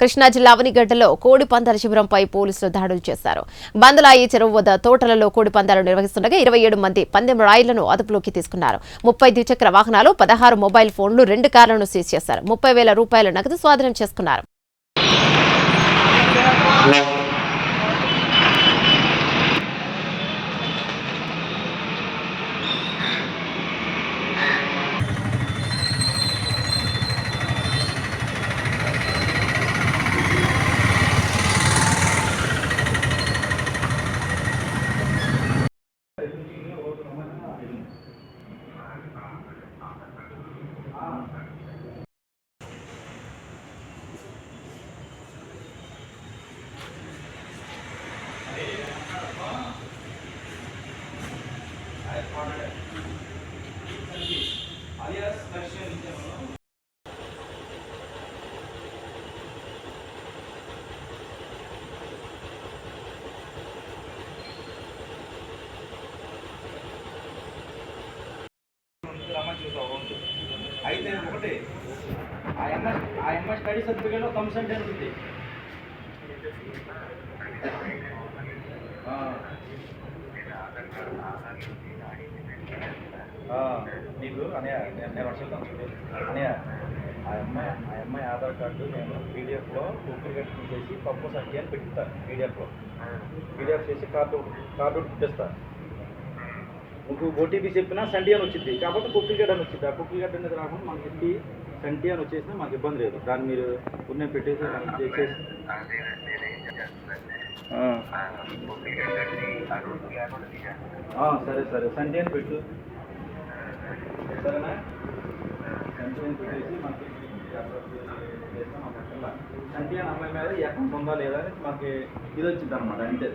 కృష్ణా జిల్లా అవనిగడ్డలో కోడి పందాల శిబిరంపై పోలీసులు దాడులు చేశారు. బందలాయి చెరువు వద్ద తోటలలో కోడి పందాలు నిర్వహిస్తుండగా ఇరవై ఏడు మంది పందెం రాయిలను అదుపులోకి తీసుకున్నారు. ముప్పై ద్విచక్ర వాహనాలు పదహారు మొబైల్ ఫోన్లు రెండు కార్లను సీజ్ చేశారు. ముప్పై వేల రూపాయల నగదు స్వాధీనం చేసుకున్నారు. రమ్మని చూసావు రోజు అయితే ఒకటి. ఆ ఎంఎస్ ఆ ఎంఎస్ స్టడీ సర్టిఫికేట్లో కన్సల్ట్ అని ఉంది. ఆ. ఆ, నీకు అనయ్య నేను నేను ఒకటి ఆ అమ్మాయి ఆ అమ్మాయి ఆధార్ కార్డు నేను పీడిఎఫ్లో డూప్లికేట్ చేసి పప్పు సంఖ్య అని పెట్టుతాను పీడిఎఫ్లో. పీడిఎఫ్ చేసి కార్డు కార్డు పెట్టేస్తాను నువ్వు ఓటీపీ చెప్పినా సండే అని వచ్చింది కాకపోతే కుప్లికేట్ అని వచ్చింది ఆ కుప్లికేట్ అనేది రాకుండా మనకి సంటి అని వచ్చేసినా మాకు ఇబ్బంది లేదు. దాన్ని మీరు ఉన్న పెట్టేసి చేసేసి సరే సరే. సంటి అని పెట్టు. సరేనా? సంటి అని పెట్టేసి మనకి అని అమ్మాయి మీద అకౌంట్ ఉందా లేదా అని మాకు ఇది వచ్చింది అనమాట అంతే